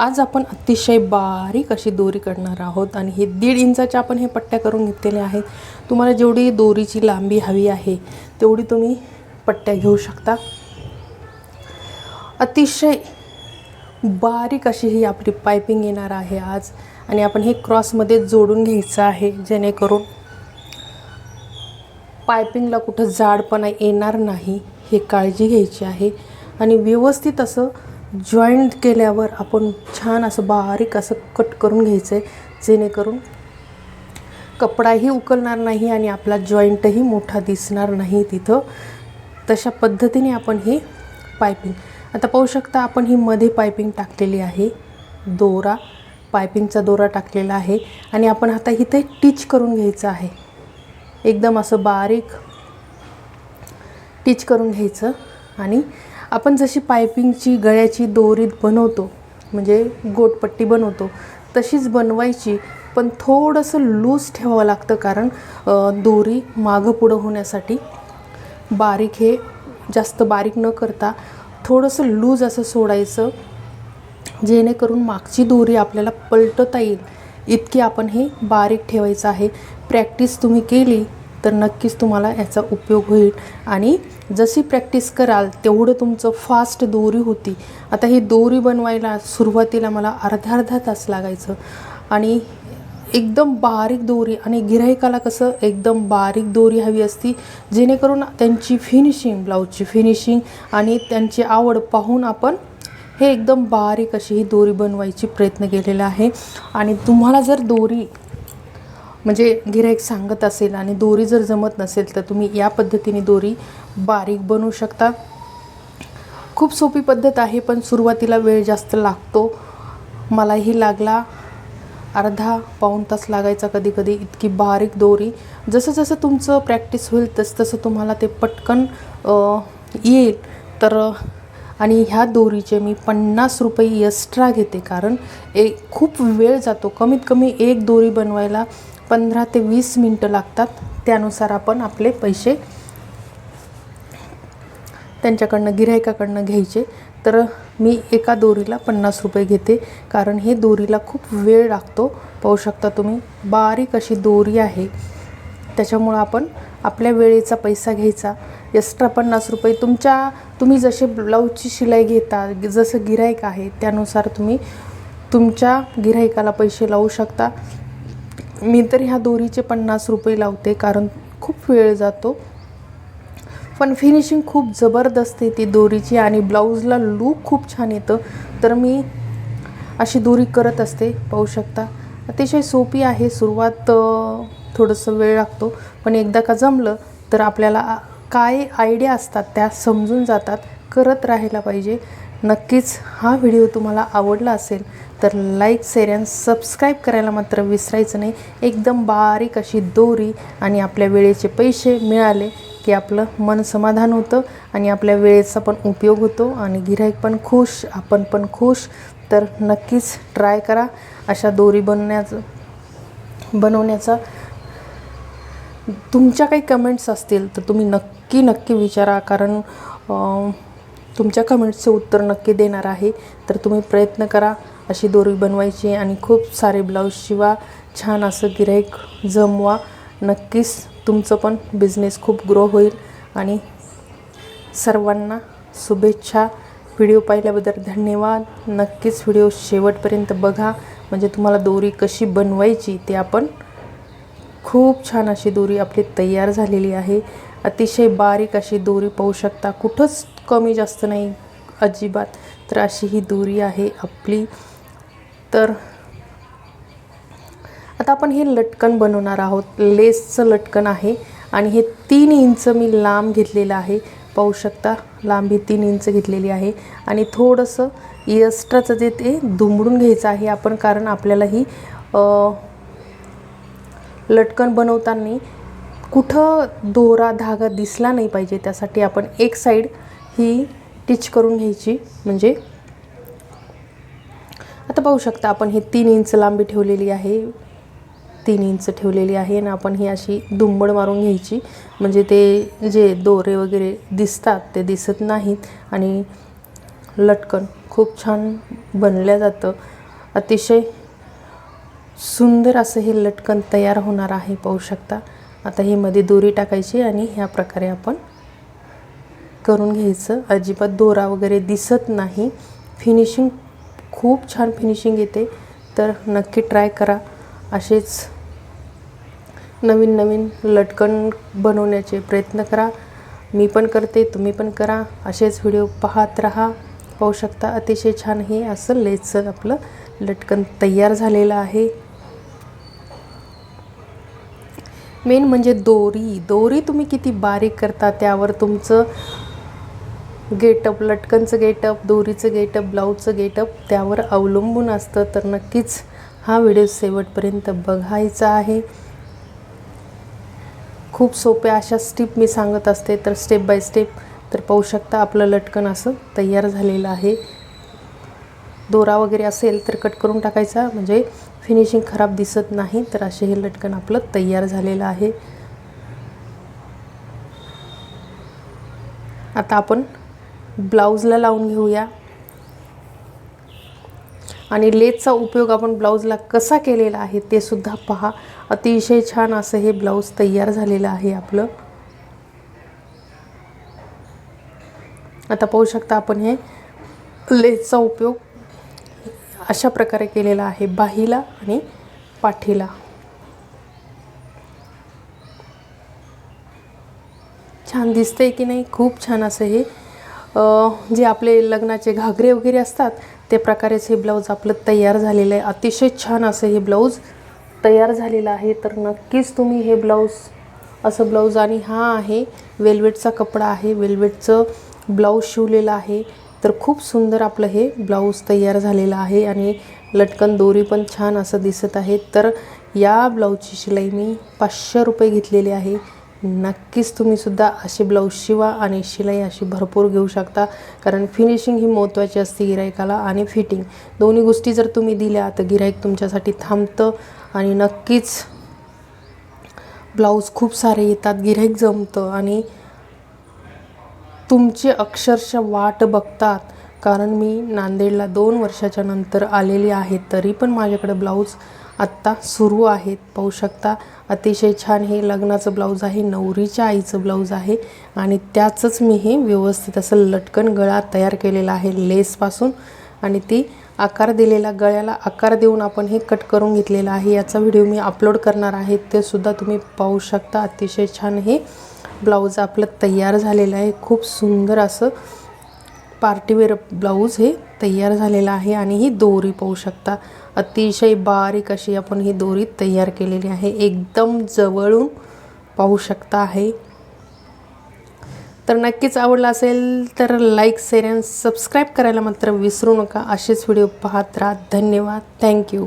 आज आपण अतिशय बारीक अशी दोरी करणार आहोत आणि हे दीड इंचाच्या आपण हे पट्ट्या करून घेतलेल्या आहेत. तुम्हाला जेवढी दोरीची लांबी हवी आहे तेवढी तुम्ही पट्ट्या घेऊ शकता. अतिशय बारीक अशी ही आपली पायपिंग येणार आहे आज आणि आपण हे क्रॉसमध्ये जोडून घ्यायचं आहे जेणेकरून पायपिंगला कुठं जाडपणा येणार नाही हे काळजी घ्यायची आहे. आणि व्यवस्थित असं जॉईंट केल्यावर आपण छान असं बारीक असं कट करून घ्यायचं आहे जेणेकरून कपडाही उकलणार नाही आणि आपला जॉईंटही मोठा दिसणार नाही तिथं. तशा पद्धतीने आपण ही पायपिंग आता पाहू शकता आपण ही मध्ये पायपिंग टाकलेली आहे. दोरा पायपिंगचा दोरा टाकलेला आहे. आणि आपण आता इथे टिच करून घ्यायचं आहे. एकदम असं बारीक टिच करून घ्यायचं. आणि आपण जशी पायपिंगची गळ्याची दोरीत बनवतो म्हणजे गोटपट्टी बनवतो तशीच बनवायची पण थोडंसं लूज ठेवावं लागतं कारण दोरी मागं पुढं होण्यासाठी बारीक हे जास्त बारीक न करता थोडंसं लूज असं सोडायचं जेणेकरून मागची दोरी आपल्याला पलटता येईल. इतकी आपण हे बारीक ठेवायचं आहे. प्रॅक्टिस तुम्ही केली तर नक्कीच तुम्हाला याचा उपयोग होईल. आणि जशी प्रॅक्टिस कराल तेवढं तुमचं फास्ट दोरी होती. आता ही दोरी बनवायला सुरुवातीला मला अर्धा अर्धा तास लागायचं. आणि एकदम बारीक दोरी आणि गिऱ्हाईकाला कसं एकदम बारीक दोरी हवी असती जेणेकरून त्यांची फिनिशिंग ब्लाऊजची फिनिशिंग आणि त्यांची आवड पाहून आपण हे एकदम बारीक अशी ही दोरी बनवायची प्रयत्न केलेला आहे. आणि तुम्हाला जर दोरी म्हणजे गिराईक सांगत असेल आणि दोरी जर जमत नसेल तर तुम्ही या पद्धतीने दोरी बारीक बनवू शकता. खूप सोपी पद्धत आहे पण सुरुवातीला वेळ जास्त लागतो. मलाही लागला. अर्धा पाऊण तास लागायचा कधी कधी इतकी बारीक दोरी. जसं जसं तुमचं प्रॅक्टिस होईल तसं तसं तुम्हाला ते पटकन येईल. तर आणि ह्या दोरीचे मी पन्नास रुपये एक्स्ट्रा घेते कारण ए खूप वेळ जातो. कमीत कमी एक दोरी बनवायला पंधरा ते वीस मिनटं लागतात. त्यानुसार आपण आपले पैसे त्यांच्याकडनं गिरायकाकडनं घ्यायचे. तर मी एका दोरीला पन्नास रुपये घेते कारण हे दोरीला खूप वेळ लागतो. पाहू शकता तुम्ही बारीक अशी दोरी आहे. त्याच्यामुळं आपण आपल्या वेळेचा पैसा घ्यायचा. एक्स्ट्रा पन्नास रुपये तुमच्या तुम्ही जसे ब्लाऊजची शिलाई घेता जसं गिऱ्हाईक आहे त्यानुसार तुम्ही तुमच्या गिऱ्हाईकाला पैसे लावू शकता. मी तर ह्या दोरीचे पन्नास रुपये लावते कारण खूप वेळ जातो. पण फिनिशिंग खूप जबरदस्त येते दोरीची आणि ब्लाऊजला लूक खूप छान येतं. तर मी अशी दोरी करत असते पाहू शकता. अतिशय सोपी आहे सुरुवात थोडंसं वेळ लागतो. पण एकदा का जमलं तर आपल्याला काय आयडिया असतात त्या समजून जातात. करत राहायला पाहिजे. नक्कीच हा व्हिडिओ तुम्हाला आवडला असेल तर लाईक शेअर अँड सबस्क्राईब करायला मात्र विसरायचं नाही. एकदम बारीक अशी दोरी आणि आपल्या वेळेचे पैसे मिळाले की आपलं मन समाधान होतं आणि आपल्या वेळेचा पण उपयोग होतो आणि गिऱ्हाईक पण खुश आपण पण खुश. तर नक्कीच ट्राय करा अशा दोरी बनण्याचं बनवण्याचा. तुमच्या काही कमेंट्स असतील तर तुम्ही नक्की नक्की विचारा. कारण तुमच्या कमेंट्सचं उत्तर नक्की देणार आहे. तर तुम्ही प्रयत्न करा अशी दोरी बनवायची आणि खूप सारे ब्लाऊज शिवा छान असं गिऱ्हाईक जमवा. नक्कीच तुमचं पण बिझनेस खूप ग्रो होईल. आणि सर्वांना शुभेच्छा. व्हिडिओ पाहिल्याबद्दल धन्यवाद. नक्कीच व्हिडिओ शेवटपर्यंत बघा. म्हणजे तुम्हाला दोरी कशी बनवायची ते आपण खूप छान अशी दोरी आपली तयार झालेली आहे. अतिशय बारीक अशी दोरी पाहू शकता. कुठंच कमी जास्त नाही. अजिबात तर अशी ही दोरी आहे आपली. तर आता आपण हे लटकन बनवणार आहोत. लेसचं लटकन आहे आणि हे तीन इंच मी लांब घेतलेलं आहे. पाहू शकता लांबी तीन इंच घेतलेली आहे. आणि थोडंसं एक्स्ट्राचं जे ते दुमडून घ्यायचं आहे आपण कारण आपल्याला ही लटकन बनवताना कुठं दोरा धागा दिसला नाही पाहिजे त्यासाठी आपण एक साईड ही टिच करून घ्यायची. म्हणजे आता पाहू शकता आपण हे तीन इंच लांबी ठेवलेली आहे. तीन इंच ठेवलेली आहे आणि आपण ही अशी दुंबड मारून घ्यायची. म्हणजे ते जे दोरे वगैरे दिसतात ते दिसत नाहीत आणि लटकन खूप छान बनलं जातं. अतिशय सुंदर असं हे लटकन तयार होणार आहे पाहू शकता. आता हे मध्ये दोरी टाकायची आणि ह्या प्रकारे आपण करून घ्यायचं. अजिबात दोरा वगैरे दिसत नाही. फिनिशिंग खूप छान फिनिशिंग येते. तर नक्की ट्राय करा. असेच नवीन नवीन लटकन बनवण्याचे प्रयत्न करा. मी पण करते तुम्ही पण करा. असेच व्हिडिओ पाहत राहा. पाहू शकता. अतिशय छान हे असं लेचं आपलं लटकन तयार झालेलं आहे. मेन म्हणजे दोरी. दोरी तुम्ही किती बारीक करता त्यावर तुमचं गेटअप लटकनचं गेटअप दोरीचं गेटअप ब्लाऊजचं गेटअप त्यावर अवलंबून असतं. तर नक्कीच हा व्हिडिओ शेवटपर्यंत बघायचा आहे. खूप सोप्या अशा स्टेप मी सांगत असते. तर स्टेप बाय स्टेप तर पाहू शकता आपलं लटकन असं तयार झालेलं आहे. दोरा वगैरे असेल तर कट करून टाकायचा. म्हणजे फिनिशिंग खराब दिसत नाही तर असे हे लटकन आपलं तयार झालेलं आहे. आता आपण ब्लाऊजला लावून घेऊया. आणि लेसचा उपयोग आपण ब्लाऊजला कसा केलेला आहे ते सुद्धा पहा. अतिशय छान असं हे ब्लाऊज तयार झालेलं आहे आपलं. आता पाहू शकता आपण हे लेसचा उपयोग अशा प्रकारे केलेला आहे बाहीला आणि पाठीला. छान दिसते की नाही? खूप छान असं हे जे आपले लग्नाचे घागरे वगैरे असतात ते प्रकारेच हे ब्लाऊज आपलं तयार झालेलं आहे. अतिशय छान असं हे ब्लाऊज तयार झालेलं आहे. तर नक्कीच तुम्ही हे ब्लाऊज असं ब्लाऊज आणि हा आहे वेल्वेटचा कपडा आहे. वेल्वेटचं ब्लाऊज शिवलेलं आहे. तर खूप सुंदर आपलं हे ब्लाऊज तयार झालेलं आहे आणि लटकन दोरी पण छान असं दिसत आहे. तर या ब्लाऊजची शिलाई मी पाचशे रुपये घेतलेली आहे. नक्कीच तुम्हीसुद्धा असे ब्लाऊज शिवा आणि शिलाई अशी भरपूर घेऊ शकता. कारण फिनिशिंग ही महत्त्वाची असते गिरायकाला आणि फिटिंग दोन्ही गोष्टी जर तुम्ही दिल्या तर गिरायक तुमच्यासाठी थांबतं आणि नक्कीच ब्लाऊज खूप सारे येतात. गिरायक जमतं आणि तुमचे अक्षरशः वाट बघतात. कारण मी नांदेडला दोन वर्षाच्या नंतर आलेली आहे तरी पण माझ्याकडे ब्लाऊज आत्ता सुरू आहेत. पाहू शकता अतिशय छान हे लग्नाचं ब्लाऊज आहे नवरीच्या आईचं ब्लाऊज आहे आणि त्याचंच मी हे व्यवस्थित असं लटकन गळा तयार केलेला आहे लेसपासून आणि ती आकार दिलेला गळ्याला आकार देऊन आपण हे कट करून घेतलेलं आहे. याचा व्हिडिओ मी अपलोड करणार आहे ते सुद्धा तुम्ही पाहू शकता. अतिशय छान हे ब्लाऊज आपलं तयार झालेलं आहे. खूप सुंदर असं पार्टीवेअर ब्लाऊज हे तयार झालेलं आहे आणि ही दोरी पाहू शकता. अतिशय बारीक अशी आपण ही दोरी तयार केलेली आहे. एकदम जवळून पाहू शकता आहे. तर नक्कीच आवडला असेल तर लाईक शेअर अँड सबस्क्राईब करायला मात्र विसरू नका. असेच व्हिडिओ पाहत राहा. धन्यवाद. थँक्यू